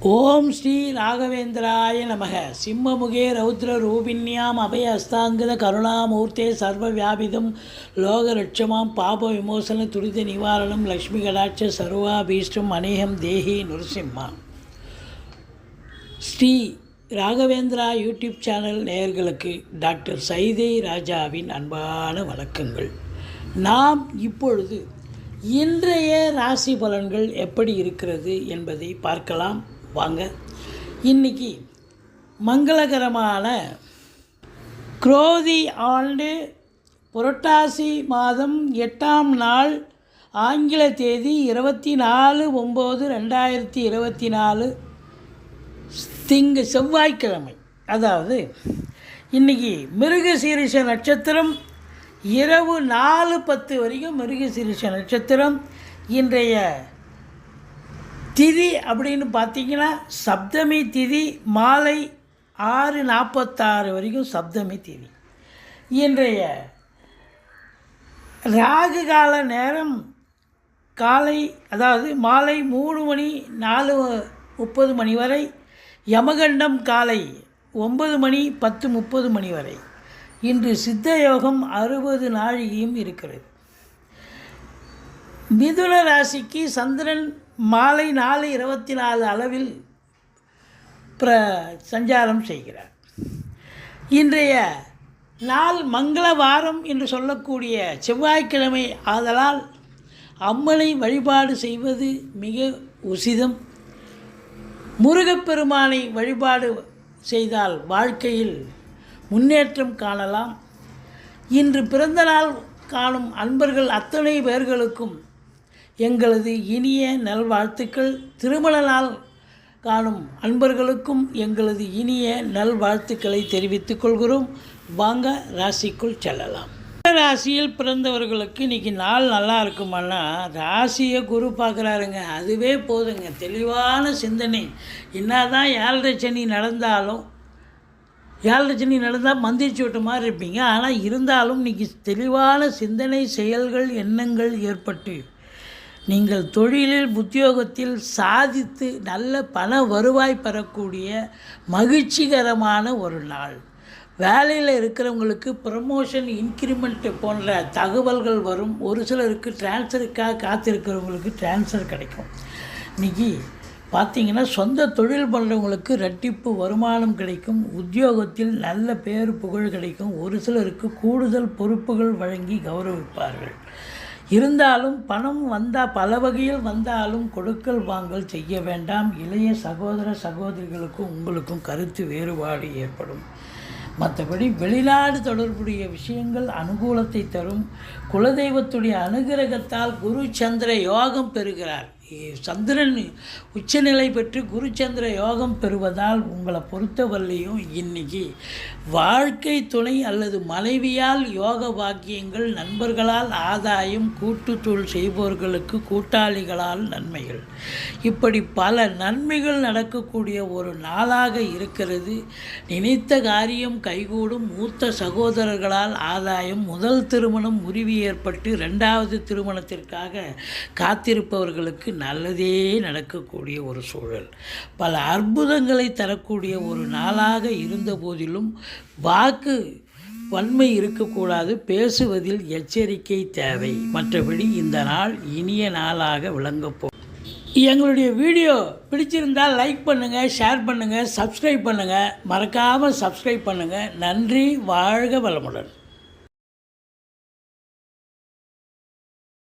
ஓம் ஸ்ரீ ராகவேந்திராய நமக. சிம்மமுகே ரௌத்ர ரூபிண்யாம் அபய அஸ்தாங்கித கருணாமூர்த்தே சர்வ வியாபிதம் லோகரட்சமாம் பாப விமோசன துரித நிவாரணம். லக்ஷ்மி கடாட்ச சர்வாபீஷ்டம் அநேகம் தேஹி நுரசிம்மா. ஸ்ரீ ராகவேந்திரா யூடியூப் சேனல் நேயர்களுக்கு டாக்டர் சைதை ராஜாவின் அன்பான வணக்கங்கள். நாம் இப்பொழுது இன்றைய ராசி பலன்கள் எப்படி இருக்கிறது என்பதை பார்க்கலாம். வாங்க இன்னைக்கு மங்களகரமான குரோதி ஆண்டு புரட்டாசி மாதம் எட்டாம் நாள் ஆங்கில தேதி இருபத்தி நாலு ஒம்பது ரெண்டாயிரத்தி இருபத்தி நாலு திங்க செவ்வாய்க்கிழமை. அதாவது இன்னைக்கு மிருகசீரிஷ நட்சத்திரம் இரவு நாலு பத்து வரைக்கும் மிருகசீரிஷ நட்சத்திரம் இன்றைய திதி அப்படின்னு பார்த்தீங்கன்னா சப்தமி திதி மாலை ஆறு நாற்பத்தாறு வரைக்கும் சப்தமி திதி. இன்றைய ராகு கால நேரம் காலை அதாவது மாலை மூணு மணி நாலு முப்பது மணி வரை யமகண்டம் காலை ஒன்பது மணி பத்து முப்பது மணி வரை. இன்று சித்த யோகம் அறுபது நாழிகையும் இருக்கிறது. மிதுன ராசிக்கு சந்திரன் மாலை நாலு இருபத்தி நாலு அளவில் பிர சஞ்சாரம் செய்கிறார். இன்றைய நாள் மங்கள வாரம் என்று சொல்லக்கூடிய செவ்வாய்க்கிழமை ஆதலால் அம்மனை வழிபாடு செய்வது மிக உசிதம். முருகப்பெருமானை வழிபாடு செய்தால் வாழ்க்கையில் முன்னேற்றம் காணலாம். இன்று பிறந்தநாள் காணும் அன்பர்கள் அத்தனை பேர்களுக்கும் எங்களது இனிய நல்வாழ்த்துக்கள். திருமண நாள் காணும் அன்பர்களுக்கும் எங்களது இனிய நல்வாழ்த்துக்களை தெரிவித்துக் கொள்கிறோம். வாங்க ராசிக்குள் செல்லலாம். ராசியில் பிறந்தவர்களுக்கு இன்றைக்கி நாள் நல்லா இருக்குமானா ராசியை குரு பார்க்குறாருங்க. அதுவே போதுங்க. தெளிவான சிந்தனை. என்னதான் ஏழரை சனி நடந்தாலும் ஏழரை சனி நடந்தால் மந்திரிச்சு விட்ட மாதிரி இருப்பீங்க. ஆனால் இருந்தாலும் இன்றைக்கி தெளிவான சிந்தனை செயல்கள் எண்ணங்கள் ஏற்பட்டு நீங்கள் தொழிலில் உத்தியோகத்தில் சாதித்து நல்ல பண வருவாய் பெறக்கூடிய மகிழ்ச்சிகரமான ஒரு நாள். வேலையில் இருக்கிறவங்களுக்கு ப்ரமோஷன் இன்க்ரிமெண்ட் போன்ற தகவல்கள் வரும். ஒரு சிலருக்கு டிரான்ஸ்ஃபருக்காக காத்திருக்கிறவங்களுக்கு டிரான்ஸ்ஃபர் கிடைக்கும். இன்றைக்கி பார்த்தீங்கன்னா சொந்த தொழில் பண்ணுறவங்களுக்கு ரெட்டிப்பு வருமானம் கிடைக்கும். உத்தியோகத்தில் நல்ல பேர் புகழ் கிடைக்கும். ஒரு சிலருக்கு கூடுதல் பொறுப்புகள் வழங்கி கௌரவிப்பார்கள். இருந்தாலும் பணம் வந்தால் பல வகையில் வந்தாலும் கொடுக்கல் வாங்கல் செய்ய வேண்டாம். இளைய சகோதர சகோதரிகளுக்கும் உங்களுக்கும் கருத்து வேறுபாடு ஏற்படும். மற்றபடி வெளிநாடு தொடர்புடைய விஷயங்கள் அனுகூலத்தை தரும். குலதெய்வத்துடைய அனுகிரகத்தால் குரு சந்திர யோகம் பெறுகிறார். சந்திரன் உச்சநிலை பெற்று குருச்சந்திர யோகம் பெறுவதால் உங்களை பொறுத்தவரையும் இன்னைக்கு வாழ்க்கை துணை அல்லது மனைவியால் யோக பாக்கியங்கள் நண்பர்களால் ஆதாயம் கூட்டுத்தொழில் செய்பவர்களுக்கு கூட்டாளிகளால் நன்மைகள். இப்படி பல நன்மைகள் நடக்கக்கூடிய ஒரு நாளாக இருக்கிறது. நினைத்த காரியம் கைகூடும். மூத்த சகோதரர்களால் ஆதாயம். முதல் திருமணம் முறிவு ஏற்பட்டு ரெண்டாவது திருமணத்திற்காக காத்திருப்பவர்களுக்கு நல்லதே நடக்கக்கூடிய ஒரு சூழல். பல அற்புதங்களை தரக்கூடிய ஒரு நாளாக இருந்த போதிலும் வாக்கு வன்மை இருக்கக்கூடாது பேசுவதில் எச்சரிக்கை தேவை. மற்றபடி இந்த நாள் இனிய நாளாக விளங்கப்போ எங்களுடைய வீடியோ பிடிச்சிருந்தால் லைக் பண்ணுங்கள் ஷேர் பண்ணுங்கள் சப்ஸ்கிரைப் பண்ணுங்கள் மறக்காமல் சப்ஸ்கிரைப் பண்ணுங்கள் நன்றி வாழ்க வளமுடன்.